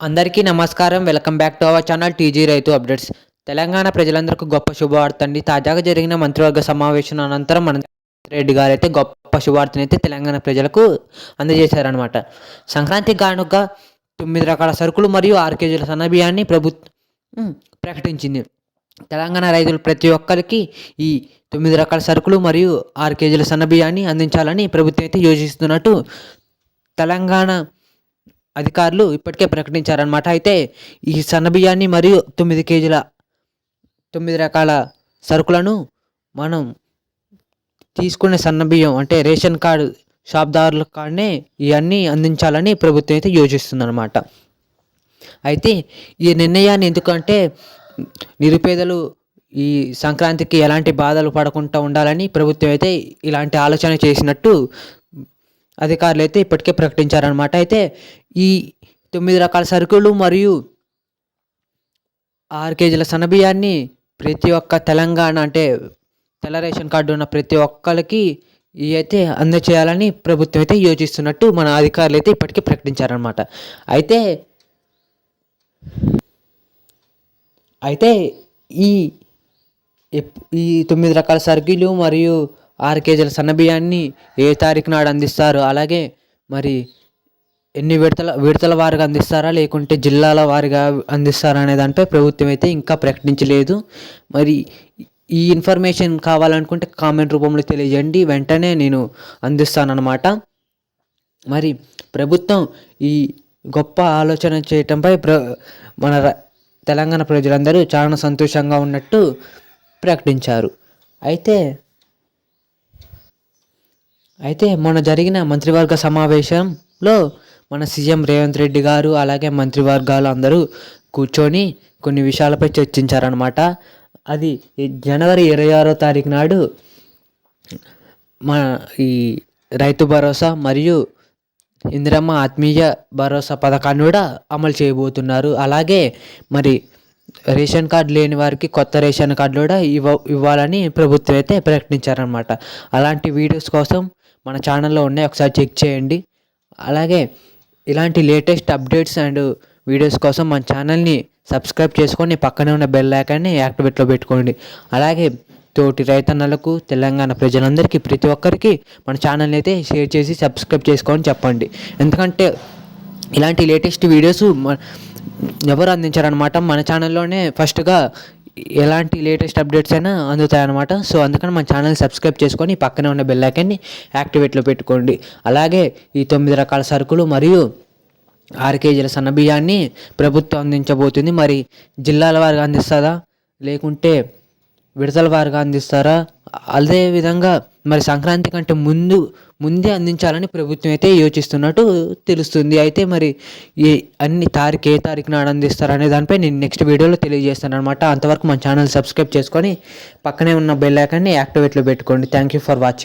అందరికీ నమస్కారం. Welcome back to our channel TG రైతు అప్డేట్స్. తెలంగాణ ప్రజలందరికీ గొప్ప శుభవార్త అండి తాజాగా జరిగిన మంత్రివర్గ సమావేశం అనంతరం మన రెడ్డి గారు అయితే గొప్ప శుభవార్తను అయితే తెలంగాణ ప్రజలకు అందజేశారనమాట సంక్రాంతి కానుక తొమ్మిది రకాల సరుకులు మరియు ఆరు కేజీల సన్నబియ్యాన్ని ప్రభుత్వం ప్రకటించింది. తెలంగాణ రైతులు ప్రతి ఒక్కరికి ఈ తొమ్మిది రకాల సరుకులు మరియు ఆరు కేజీల సన్నబియ్యాన్ని అందించాలని ప్రభుత్వం అయితే యోచిస్తున్నట్టు తెలంగాణ అధికారులు ఇప్పటికే ప్రకటించారనమాట అయితే ఈ సన్నబియ్యాన్ని మరియు తొమ్మిది కేజీల తొమ్మిది రకాల సరుకులను మనం తీసుకునే సన్నబియ్యం అంటే రేషన్ కార్డు షాప్దారుల కాడనే ఇవన్నీ అందించాలని ప్రభుత్వం అయితే యోచిస్తుందన్నమాట. అయితే ఈ నిర్ణయాన్ని ఎందుకంటే నిరుపేదలు ఈ సంక్రాంతికి ఎలాంటి బాధలు పడకుండా ఉండాలని ప్రభుత్వం అయితే ఇలాంటి ఆలోచన చేసినట్టు అధికారులు అయితే ఇప్పటికే ప్రకటించారనమాట అయితే ఈ తొమ్మిది రకాల సరుకులు మరియు ఆరు కేజీల సన్నబియ్యాన్ని ప్రతి ఒక్క తెలంగాణ అంటే తెల్ల రేషన్ కార్డు ఉన్న ప్రతి ఒక్కరికి ఇవి అయితే అందచేయాలని ప్రభుత్వం అయితే యోచిస్తున్నట్టు మన అధికారులు అయితే ఇప్పటికే ప్రకటించారనమాట అయితే అయితే ఈ ఈ తొమ్మిది రకాల సరుకులు మరియు ఆరు కేజీల సన్నబియ్యాన్ని ఏ తారీఖు నాడు అందిస్తారు అలాగే మరి ఎన్ని విడతల విడతల వారిగా అందిస్తారా? లేకుంటే జిల్లాల వారిగా అందిస్తారా అనే దానిపై ప్రభుత్వం అయితే ఇంకా ప్రకటించలేదు. మరి ఈ ఇన్ఫర్మేషన్ కావాలనుకుంటే కామెంట్ రూపంలో తెలియజేయండి. వెంటనే నేను అందిస్తానన్నమాట. మరి ప్రభుత్వం ఈ గొప్ప ఆలోచన చేయటంపై ప్ర మన తెలంగాణ ప్రజలందరూ చాలా సంతోషంగా ఉన్నట్టు ప్రకటించారు. అయితే అయితే మొన్న జరిగిన మంత్రివర్గ సమావేశంలో మన సీఎం రేవంత్ రెడ్డి గారు అలాగే మంత్రివర్గాలు అందరూ కూర్చొని కొన్ని విషయాలపై చర్చించారనమాట అది జనవరి ఇరవై ఆరో తారీఖు నాడు మన ఈ రైతు భరోసా మరియు ఇందిరమ్మ ఆత్మీయ భరోసా పథకాన్ని కూడా అమలు చేయబోతున్నారు. అలాగే మరి రేషన్ కార్డు లేని వారికి కొత్త రేషన్ కార్డు కూడా ఇవ్వ ఇవ్వాలని ప్రభుత్వం అయితే ప్రకటించారనమాట అలాంటి వీడియోస్ కోసం మన ఛానల్లో ఉన్నాయి ఒకసారి చెక్ చేయండి. అలాగే ఇలాంటి లేటెస్ట్ అప్డేట్స్ అండ్ వీడియోస్ కోసం మన ఛానల్ని సబ్స్క్రైబ్ చేసుకొని పక్కనే ఉన్న బెల్ ఐకాన్ని యాక్టివేట్లో పెట్టుకోండి. అలాగే తోటి రైతన్నలకు తెలంగాణ ప్రజలందరికీ ప్రతి ఒక్కరికి మన ఛానల్ని అయితే షేర్ చేసి సబ్స్క్రైబ్ చేసుకోని చెప్పండి. ఎందుకంటే ఇలాంటి లేటెస్ట్ వీడియోస్ ఎవరు అందించారనమాట మన ఛానల్లోనే. ఫస్ట్గా ఎలాంటి లేటెస్ట్ అప్డేట్స్ అయినా అందుతాయన్నమాట. సో అందుకని మన ఛానల్ సబ్స్క్రైబ్ చేసుకొని పక్కనే ఉన్న బెల్ ఐకాన్ని యాక్టివేట్లో పెట్టుకోండి. అలాగే ఈ తొమ్మిది రకాల సరుకులు మరియు ఆరు కేజీల సన్న బియ్యాన్ని ప్రభుత్వం అందించబోతుంది. మరి జిల్లాల వారిగా అందిస్తుందా లేకుంటే విడతల వారిగా అందిస్తారా? అదే విధంగా మరి సంక్రాంతి కంటే ముందు ముందే అందించాలని ప్రభుత్వం అయితే యోచిస్తున్నట్టు తెలుస్తుంది. అయితే మరి ఏ అన్ని తారీఖు ఏ తారీఖు నాడు అనే దానిపై నేను నెక్స్ట్ వీడియోలో తెలియజేస్తాను అనమాట అంతవరకు మన ఛానల్ సబ్స్క్రైబ్ చేసుకొని పక్కనే ఉన్న బెల్ ఐకాన్ని యాక్టివేట్లో పెట్టుకోండి. Thank you for watching.